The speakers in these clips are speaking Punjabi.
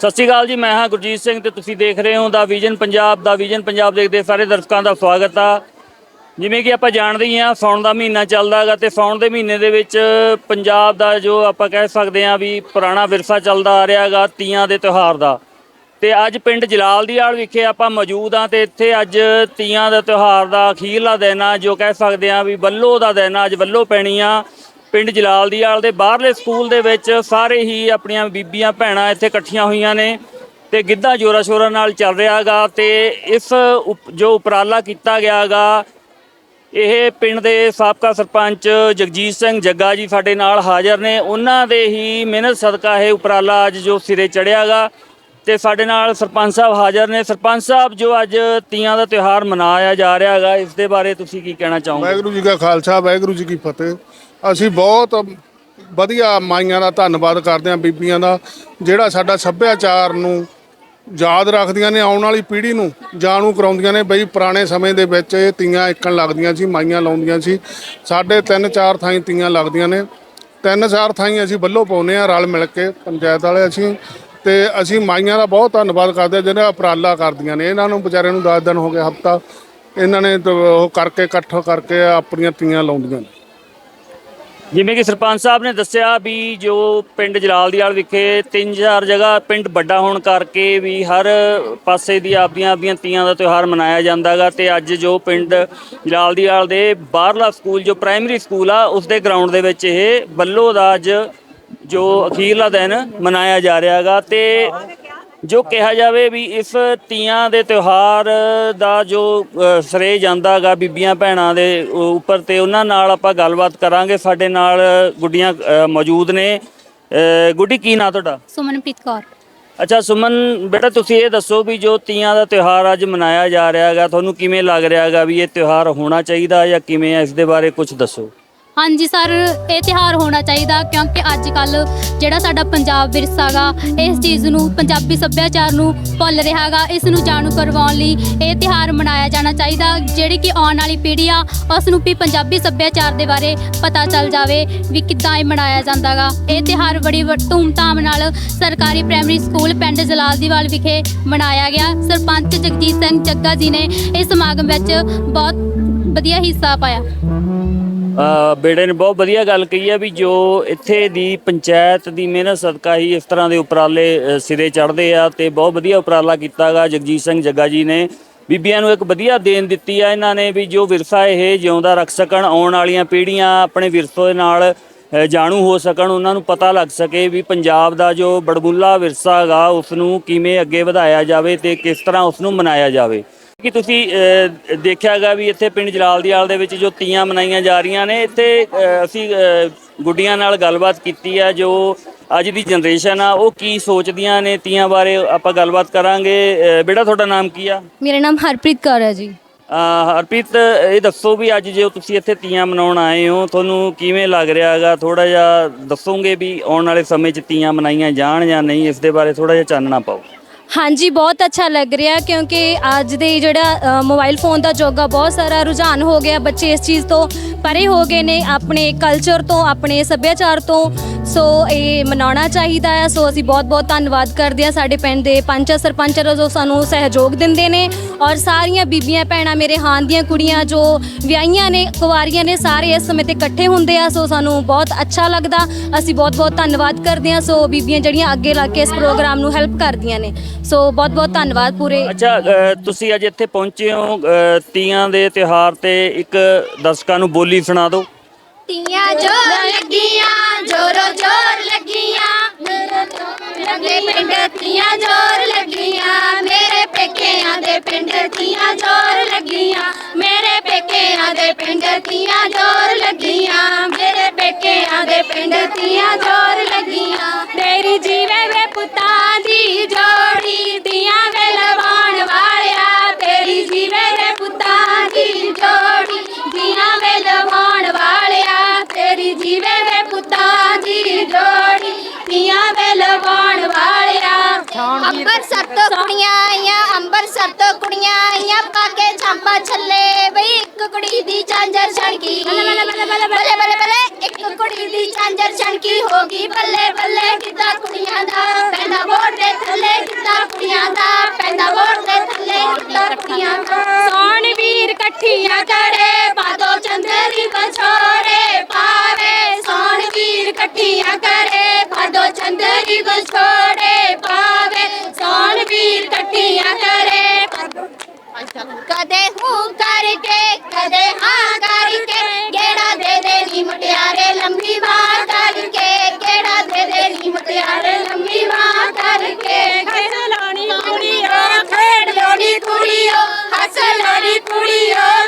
ਸਤਿ ਸ਼੍ਰੀ ਅਕਾਲ ਜੀ, ਮੈਂ ਹਾਂ ਗੁਰਜੀਤ ਸਿੰਘ ਤੇ ਤੁਸੀਂ ਦੇਖ ਰਹੇ ਹੋ ਦਾ ਵਿਜ਼ਨ ਪੰਜਾਬ, ਦਾ ਵਿਜ਼ਨ ਪੰਜਾਬ ਦੇਖਦੇ ਸਾਰੇ ਦਰਸ਼ਕਾਂ ਦਾ ਸਵਾਗਤ ਆ। ਜਿਵੇਂ ਕਿ ਆਪਾਂ ਜਾਣਦੇ ਹੀ ਆ ਸੌਣ ਦਾ ਮਹੀਨਾ ਚੱਲਦਾ ਹੈਗਾ ਤੇ ਸੌਣ ਦੇ ਮਹੀਨੇ ਦੇ ਵਿੱਚ ਪੰਜਾਬ ਦਾ ਜੋ ਆਪਾਂ ਕਹਿ ਸਕਦੇ ਆ ਵੀ ਪੁਰਾਣਾ ਵਿਰਸਾ ਚੱਲਦਾ ਆ ਰਿਹਾ ਹੈਗਾ, ਤੀਆਂ ਦੇ ਤਿਉਹਾਰ ਦਾ। ਤੇ ਅੱਜ ਪਿੰਡ ਜਲਾਲ ਦੀ ਆੜ ਵਿਖੇ ਆਪਾਂ ਮੌਜੂਦ ਆ ਤੇ ਇੱਥੇ ਅੱਜ ਤੀਆਂ ਦਾ ਤਿਉਹਾਰ ਦਾ ਅਖੀਰਲਾ ਦਿਨ ਆ, ਜੋ ਕਹਿ ਸਕਦੇ ਆ ਵੀ ਵੱਲੋ ਦਾ ਦਿਨ ਆ, ਅੱਜ ਵੱਲੋ ਪੈਣੀ ਆ। ਪਿੰਡ ਜਲਾਲ ਦੀ ਦੇ ਬਾਹਰਲੇ ਸਕੂਲ ਦੇ ਵਿੱਚ ਸਾਰੇ ਹੀ ਆਪਣੀਆਂ ਬੀਬੀਆਂ ਭੈਣਾਂ ਇੱਥੇ ਇਕੱਠੀਆਂ ਹੋਈਆਂ ਨੇ ਤੇ ਗਿੱਧਾ ਜੋਰਾ ਸ਼ੋਰਾ ਨਾਲ ਚੱਲ ਰਿਹਾਗਾ ਤੇ ਇਸ ਉਪ- ਜੋ ਉਪਰਾਲਾ ਕੀਤਾ ਗਿਆਗਾ ਇਹ ਪਿੰਡ ਦੇ ਸਾਬਕਾ ਸਰਪੰਚ ਜਗਜੀਤ ਸਿੰਘ ਜੱਗਾ ਜੀ ਸਾਡੇ ਨਾਲ ਹਾਜ਼ਰ ਨੇ। ਉਹਨਾਂ ਦੇ ਹੀ ਮਿਹਨਤ ਸਦਕਾ ਇਹ ਉਪਰਾਲਾ ਅੱਜ ਜੋ ਸਿਰੇ ਚੜਿਆਗਾ ਤੇ ਸਾਡੇ ਨਾਲ ਸਰਪੰਚ ਸਾਹਿਬ ਹਾਜ਼ਰ ਨੇ। ਸਰਪੰਚ ਸਾਹਿਬ, ਜੋ ਅੱਜ ਤੀਆਂ ਦਾ ਤਿਉਹਾਰ ਮਨਾਇਆ ਜਾ ਰਿਹਾ ਹੈਗਾ ਇਸ ਦੇ ਬਾਰੇ ਤੁਸੀਂ ਕੀ ਕਹਿਣਾ ਚਾਹੋਗੇ? ਵਾਹਿਗੁਰੂ ਜੀ ਕਾ ਖਾਲਸਾ, ਵਾਹਿਗੁਰੂ ਜੀ ਕੀ ਫਤਿਹ। ਅਸੀਂ ਬਹੁਤ ਵਧੀਆ ਮਾਈਆਂ ਦਾ ਧੰਨਵਾਦ ਕਰਦੇ ਹਾਂ, ਬੀਬੀਆਂ ਦਾ, ਜਿਹੜਾ ਸਾਡਾ ਸੱਭਿਆਚਾਰ ਨੂੰ ਯਾਦ ਰੱਖਦੀਆਂ ਨੇ, ਆਉਣ ਵਾਲੀ ਪੀੜ੍ਹੀ ਨੂੰ, ਜਾਣੂ ਕਰਾਉਂਦੀਆਂ ਨੇ ਬਈ ਪੁਰਾਣੇ ਸਮੇਂ ਦੇ ਵਿੱਚ ਇਹ ਤੀਆਂ ਇੱਕਣ ਲੱਗਦੀਆਂ ਸੀ, ਮਾਈਆਂ ਲਾਉਂਦੀਆਂ ਸੀ। ਸਾਡੇ ਤਿੰਨ ਚਾਰ ਥਾਈਂ ਤੀਆਂ ਲੱਗਦੀਆਂ ਨੇ। ਤਿੰਨ ਚਾਰ ਥਾਈਂ ਅਸੀਂ ਵੱਲੋਂ ਪਾਉਂਦੇ ਆ ਰਲ ਮਿਲ ਕੇ, ਪੰਚਾਇਤ ਵਾਲੇ ਅਸੀਂ। ਤੇ ਅਸੀਂ ਮਾਈਆਂ ਦਾ ਬਹੁਤ ਧੰਨਵਾਦ ਕਰਦੇ ਹਾਂ ਜਿਹੜਾ ਉਪਰਾਲਾ ਕਰਦੀਆਂ ਨੇ। ਇਹਨਾਂ ਨੂੰ ਵਿਚਾਰਿਆਂ ਨੂੰ 10 ਦਿਨ ਹੋ ਗਏ ਹਫਤਾ। ਇਹਨਾਂ ਨੇ ਤਾਂ ਉਹ ਕਰਕੇ, ਇਕੱਠ ਕਰਕੇ ਆਪਣੀਆਂ ਤੀਆਂ ਲਾਉਂਦੀਆਂ ਨੇ। ਜਿਵੇਂ ਕਿ ਸਰਪੰਚ ਸਾਹਿਬ ਨੇ ਦੱਸਿਆ ਵੀ ਜੋ ਪਿੰਡ ਜਲਾਲਦੀਵਾਲ ਵਿਖੇ ਤਿੰਨ ਚਾਰ ਜਗ੍ਹਾ ਪਿੰਡ ਵੱਡਾ ਹੋਣ ਕਰਕੇ ਵੀ ਹਰ ਪਾਸੇ ਦੀ ਆਪਦੀਆਂ ਆਪਦੀਆਂ ਤੀਆਂ ਦਾ ਤਿਉਹਾਰ ਮਨਾਇਆ ਜਾਂਦਾਗਾ ਤੇ ਅੱਜ ਜੋ ਪਿੰਡ ਜਲਾਲਦੀਵਾਲ ਦੇ ਬਾਹਰਲਾ ਸਕੂਲ, ਜੋ ਪ੍ਰਾਇਮਰੀ ਸਕੂਲ ਆ, ਉਸ ਦੇ ਗਰਾਊਂਡ ਦੇ ਵਿੱਚ ਇਹ ਬੱਲੋ ਦਾ ਅੱਜ ਜੋ ਅਖੀਰਲਾ ਦਿਨ ਮਨਾਇਆ ਜਾ ਰਿਹਾਗਾ ਤੇ ਜੋ ਕਿਹਾ ਜਾਵੇ ਵੀ ਇਸ ਤੀਆਂ ਦੇ ਤਿਉਹਾਰ ਦਾ ਜੋ ਸਰੇ ਜਾਂਦਾਗਾ ਬੀਬੀਆਂ ਭੈਣਾਂ ਦੇ ਉੱਪਰ ਤੇ ਉਹਨਾਂ ਨਾਲ ਆਪਾਂ ਗੱਲਬਾਤ ਕਰਾਂਗੇ। ਸਾਡੇ ਨਾਲ ਗੁੱਡੀਆਂ ਮੌਜੂਦ ਨੇ। ਗੁੱਡੀ ਕੀ ਨਾਂ ਤੁਹਾਡਾ? ਸੁਮਨਪ੍ਰੀਤ ਕੌਰ। ਅੱਛਾ ਸੁਮਨ ਬੇਟਾ ਤੁਸੀਂ ਇਹ ਦੱਸੋ ਵੀ ਜੋ ਤੀਆਂ ਦਾ ਤਿਉਹਾਰ ਅੱਜ ਮਨਾਇਆ ਜਾ ਰਿਹਾ ਹੈਗਾ ਤੁਹਾਨੂੰ ਕਿਵੇਂ ਲੱਗ ਰਿਹਾ ਹੈਗਾ ਵੀ ਇਹ ਤਿਉਹਾਰ ਹੋਣਾ ਚਾਹੀਦਾ ਜਾਂ ਕਿਵੇਂ ਹੈ ਇਸ ਦੇ ਬਾਰੇ ਕੁਝ ਦੱਸੋ। ਹਾਂਜੀ ਸਰ, ਇਹ ਤਿਹਾਰ ਹੋਣਾ ਚਾਹੀਦਾ ਕਿਉਂਕਿ ਅੱਜ ਕੱਲ ਜਿਹੜਾ ਸਾਡਾ ਪੰਜਾਬ ਵਿਰਸਾਗਾ ਇਸ ਚੀਜ਼ ਨੂੰ, ਪੰਜਾਬੀ ਸੱਭਿਆਚਾਰ ਨੂੰ ਭੁੱਲ ਰਿਹਾਗਾ ਇਸ ਨੂੰ ਜਾਣੂ ਕਰਵਾਉਣ ਲਈ ਇਹ ਤਿਹਾਰ ਮਨਾਇਆ ਜਾਣਾ ਚਾਹੀਦਾ, ਜਿਹੜੀ ਕਿ ਆਉਣ ਵਾਲੀ ਪੀੜ੍ਹੀ ਆ, ਉਸ ਨੂੰ ਵੀ ਪੰਜਾਬੀ ਸੱਭਿਆਚਾਰ ਦੇ ਬਾਰੇ ਪਤਾ ਚੱਲ ਜਾਵੇ ਵੀ ਕਿੱਦਾਂ ਇਹ ਮਨਾਇਆ ਜਾਂਦਾਗਾ ਇਹ ਤਿਹਾਰ ਬੜੀ ਵ- ਧੂਮਧਾਮ ਨਾਲ ਸਰਕਾਰੀ ਪ੍ਰਾਇਮਰੀ ਸਕੂਲ ਪਿੰਡ ਜਲਾਲਦੀਵਾਲ ਵਿਖੇ ਮਨਾਇਆ ਗਿਆ। ਸਰਪੰਚ ਜਗਜੀਤ ਸਿੰਘ ਜੱਗਾ ਜੀ ਨੇ ਇਸ ਸਮਾਗਮ ਵਿੱਚ ਬਹੁਤ ਵਧੀਆ ਹਿੱਸਾ ਪਾਇਆ। ਬੇੜੇ ਨੇ ਬਹੁਤ ਵਧੀਆ ਗੱਲ ਕਹੀ ਹੈ ਵੀ ਜੋ ਇੱਥੇ ਦੀ ਪੰਚਾਇਤ ਦੀ ਮਿਹਨਤ ਸਦਕਾ ਹੀ ਇਸ ਤਰ੍ਹਾਂ ਦੇ ਉਪਰਾਲੇ ਸਿਰੇ ਚੜ੍ਹਦੇ ਆ ਤੇ ਬਹੁਤ ਵਧੀਆ ਉਪਰਾਲਾ ਕੀਤਾਗਾ ਜਗਜੀਤ ਸਿੰਘ ਜੱਗਾ ਜੀ ਨੇ। ਬੀਬੀਆਂ ਨੂੰ ਇੱਕ ਵਧੀਆ ਦੇਣ ਦਿੱਤੀ ਆ ਇਹਨਾਂ ਨੇ ਵੀ ਜੋ ਵਿਰਸਾ ਇਹ ਜਿਉਂਦਾ ਰੱਖ ਸਕਣ, ਆਉਣ ਵਾਲੀਆਂ ਪੀੜ੍ਹੀਆਂ ਆਪਣੇ ਵਿਰਸੇ ਦੇ ਨਾਲ ਜਾਣੂ ਹੋ ਸਕਣ, ਉਹਨਾਂ ਨੂੰ ਪਤਾ ਲੱਗ ਸਕੇ ਵੀ ਪੰਜਾਬ ਦਾ ਜੋ ਬੜਬੁੱਲਾ ਵਿਰਸਾ ਹੈਗਾ ਉਸ ਨੂੰ ਕਿਵੇਂ ਅੱਗੇ ਵਧਾਇਆ ਜਾਵੇ ਤੇ ਕਿਸ ਤਰ੍ਹਾਂ ਉਸ ਨੂੰ ਮਨਾਇਆ ਜਾਵੇ। ਕਿ ਤੁਸੀਂ ਦੇਖਿਆਗਾ ਵੀ ਇੱਥੇ ਪਿੰਡ ਜਲਾਲਦੀਵਾਲ ਦੇ ਵਿੱਚ ਜੋ ਤੀਆਂ ਮਨਾਈਆਂ ਜਾ ਰਹੀਆਂ ਨੇ ਇੱਥੇ ਅਸੀਂ ਗੁੱਡੀਆਂ ਨਾਲ ਗੱਲਬਾਤ ਕੀਤੀ ਆ ਜੋ ਅੱਜ ਦੀ ਜਨਰੇਸ਼ਨ ਆ ਉਹ ਕੀ ਸੋਚਦੀਆਂ ਨੇ ਤੀਆਂ ਬਾਰੇ ਆਪਾਂ ਗੱਲਬਾਤ ਕਰਾਂਗੇ। ਬੇਟਾ ਤੁਹਾਡਾ ਨਾਮ ਕੀ ਆ? ਮੇਰਾ ਨਾਮ ਹਰਪ੍ਰੀਤ ਕੌਰ ਹੈ ਜੀ। ਹਰਪ੍ਰੀਤ ਇਹ ਦੱਸੋ ਵੀ ਅੱਜ ਜੇ ਤੁਸੀਂ ਇੱਥੇ ਤੀਆਂ ਮਨਾਉਣ ਆਏ ਹੋ ਤੁਹਾਨੂੰ ਕਿਵੇਂ ਲੱਗ ਰਿਹਾ ਹੈਗਾ? ਥੋੜਾ ਜਿਹਾ ਦੱਸੋਗੇ ਵੀ ਆਉਣ ਵਾਲੇ ਸਮੇਂ 'ਚ ਤੀਆਂ ਮਨਾਈਆਂ ਜਾਣ ਜਾਂ ਨਹੀਂ ਇਸ ਦੇ ਬਾਰੇ ਥੋੜਾ ਜਿਹਾ ਚਾਨਣਾ ਪਾਓ। ਹਾਂਜੀ, ਬਹੁਤ ਅੱਛਾ ਲੱਗ ਰਿਹਾ ਕਿਉਂਕਿ ਅੱਜ ਦੇ ਜਿਹੜਾ ਮੋਬਾਈਲ ਫੋਨ ਦਾ ਯੁੱਗ ਆ, ਬਹੁਤ ਸਾਰਾ ਰੁਝਾਨ ਹੋ ਗਿਆ ਬੱਚੇ ਇਸ ਚੀਜ਼ ਤੋਂ ਪਰੇ ਹੋ ਗਏ ਨੇ, ਆਪਣੇ ਕਲਚਰ ਤੋਂ, ਆਪਣੇ ਸੱਭਿਆਚਾਰ ਤੋਂ। ਸੋ ਇਹ ਮਨਾਉਣਾ ਚਾਹੀਦਾ ਹੈ। ਸੋ ਅਸੀਂ ਬਹੁਤ ਬਹੁਤ ਧੰਨਵਾਦ ਕਰਦੇ ਹਾਂ ਸਾਡੇ ਪਿੰਡ ਦੇ ਪੰਚ ਸਰਪੰਚ ਜੋ ਸਾਨੂੰ ਸਹਿਯੋਗ ਦਿੰਦੇ ਨੇ ਔਰ ਸਾਰੀਆਂ ਬੀਬੀਆਂ ਭੈਣਾਂ ਮੇਰੇ ਹਾਨ ਦੀਆਂ ਕੁੜੀਆਂ ਜੋ ਵਿਆਹੀਆਂ ਨੇ ਕੁਵਾਰੀਆਂ ਨੇ ਸਾਰੇ ਇਸ ਸਮੇਂ ਤੇ ਇਕੱਠੇ ਹੁੰਦੇ ਆ। ਸੋ ਸਾਨੂੰ ਬਹੁਤ ਅੱਛਾ ਲੱਗਦਾ। ਅਸੀਂ ਬਹੁਤ ਬਹੁਤ ਧੰਨਵਾਦ ਕਰਦੇ ਹਾਂ। ਸੋ ਬੀਬੀਆਂ ਜਿਹੜੀਆਂ ਅੱਗੇ ਲੱਗ ਕੇ ਇਸ ਪ੍ਰੋਗਰਾਮ ਨੂੰ ਹੈਲਪ ਕਰਦੀਆਂ ਨੇ। ਸੋ ਬਹੁਤ ਬਹੁਤ ਧੰਨਵਾਦ ਪੂਰੇ। ਅੱਛਾ ਤੁਸੀਂ ਅੱਜ ਇੱਥੇ ਪਹੁੰਚੇ ਹੋ। ਤੀਆਂ ਦੇ ਤਿਉਹਾਰ ਤੇ ਇੱਕ ਦਰਸ਼ਕਾਂ ਨੂੰ ਬੋਲੀ ਸੁਣਾ ਦਿਓ। ਤੀਆਂ ਜੋਰ ਪੇਕਿਆਂ ਦੇ ਪਿੰਡ ਤੀਆਂ ਜੋਰ ਲੱਗੀਆਂ, ਮੇਰੇ ਪੇਕਿਆਂ ਦੇ ਪਿੰਡ ਤੀਆਂ ਜੋਰ ਲੱਗੀਆਂ, ਮੇਰੇ ਪੇਕਿਆਂ ਦੇ ਪਿੰਡ ਤੀਆਂ ਜੋਰ ਲੱਗੀਆਂ। ਤੇਰੀ ਜੀਵੇ ਵੇ ਪੁੱਤਾਂ ਦੀ ਕੁੜੀਆਂ ਆਈਆਂ ਅੰਬਰਸਰ ਤੋਂ ਕੁੜੀਆਂ ਆਈਆਂ ਪਾ ਕੇ ਛੱਲੇ ਬਈ, ਇੱਕ ਕੁੜੀ ਦੀ ਚਾਂਜਰ ਛਣਕੀ। ਬੱਲੇ ਬੱਲੇ ਬੱਲੇ, ਇੱਕ ਕੁੜੀ ਦੀ ਚਾਂਜਰ ਛਣਕੀ ਹੋ ਗਈ। ਬੱਲੇ ਬੱਲੇ, ਕਿੱਦਾਂ ਕੁੜੀਆਂ ਦਾ? ਪੈਂਦਾ ਵੋਟ ਦੇ ਥੱਲੇ, ਕਿੱਦਾਂ ਕੁੜੀਆਂ ਦਾ? ਪੈਂਦਾ ਵੋਟ ਦੇ ਥੱਲੇ, ਕਿੱਦਾਂ ਕੁੜੀਆਂ ਦਾ? ਸੋਣ ਵੀਰ ਇਕੱਠੀਆਂ ਕਰੇ ਬਾਦੋ ਚੰਦਰੀ ਬਛੋੜੇ ਪਾਵੇ পুড়িও হাসল হরি পুড়িও।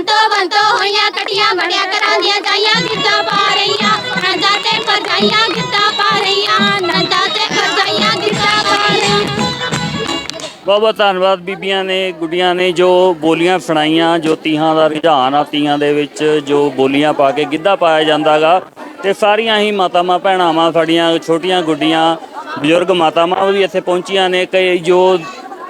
ਸੰਤੋ ਬੰਤੋ ਹੋਈਆਂ ਕਟੀਆਂ ਬੜਿਆ ਕਰਾਂਦੀਆਂ ਜਾਈਆਂ, ਗਿੱਧਾ ਪਾ ਰਹੀਆਂ, ਨੰਦਾ ਤੇ ਪਰਜਾਈਆਂ, ਗਿੱਧਾ ਪਾ ਰਹੀਆਂ, ਨੰਦਾ ਤੇ ਪਰਜਾਈਆਂ, ਗਿੱਧਾ ਪਾ ਰਹੀਆਂ। ਬਹੁਤ ਬਹੁਤ ਧੰਨਵਾਦ ਬੀਬੀਆਂ ਨੇ, ਗੁੱਡੀਆਂ ਨੇ ਜੋ ਬੋਲੀਆਂ ਸੁਣਾਈਆਂ, ਜੋ ਤੀਹਾਂ ਦਾ ਰੁਝਾਨ ਆ ਤੀਆਂ ਦੇ ਵਿੱਚ, ਜੋ ਬੋਲੀਆਂ ਪਾ ਕੇ ਗਿੱਧਾ ਪਾਇਆ ਜਾਂਦਾਗਾ। ਤੇ ਸਾਰੀਆਂ ਹੀ ਮਾਤਾਵਾਂ ਭੈਣਾਵਾਂ ਸਾਡੀਆਂ, ਛੋਟੀਆਂ ਗੁੱਡੀਆਂ, ਬਜ਼ੁਰਗ ਮਾਤਾਵਾਂ ਵੀ ਇੱਥੇ ਪਹੁੰਚੀਆਂ ਨੇ, ਕਈ ਜੋ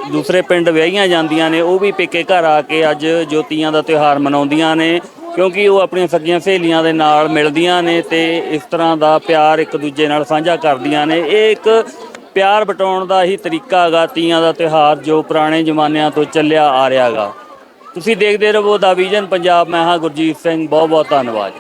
ਦੂਸਰੇ ਪਿੰਡ ਵਿਆਹੀਆਂ ਜਾਂਦੀਆਂ ਨੇ, ਉਹ ਵੀ ਪੇਕੇ ਘਰ ਆ ਕੇ ਅੱਜ ਜੋ ਤੀਆਂ ਦਾ ਤਿਉਹਾਰ ਮਨਾਉਂਦੀਆਂ ਨੇ, ਕਿਉਂਕਿ ਉਹ ਆਪਣੀਆਂ ਸੱਗੀਆਂ ਸਹੇਲੀਆਂ ਦੇ ਨਾਲ ਮਿਲਦੀਆਂ ਨੇ ਤੇ ਇਸ ਤਰ੍ਹਾਂ ਦਾ ਪਿਆਰ ਇੱਕ ਦੂਜੇ ਨਾਲ ਸਾਂਝਾ ਕਰਦੀਆਂ ਨੇ। ਇਹ ਇੱਕ ਪਿਆਰ ਬਟਾਉਣ ਦਾ ਹੀ ਤਰੀਕਾ ਹੈਗਾ, ਤੀਆਂ ਦਾ ਤਿਉਹਾਰ ਜੋ ਪੁਰਾਣੇ ਜ਼ਮਾਨਿਆਂ ਤੋਂ ਚੱਲਿਆ ਆ ਰਿਹਾ ਹੈਗਾ। ਤੁਸੀਂ ਦੇਖਦੇ ਰਹੋ ਦਾ ਵਿਜ਼ਨ ਪੰਜਾਬ ਮੈਂ ਹਾਂ ਗੁਰਜੀਤ ਸਿੰਘ ਬਹੁਤ ਬਹੁਤ ਧੰਨਵਾਦ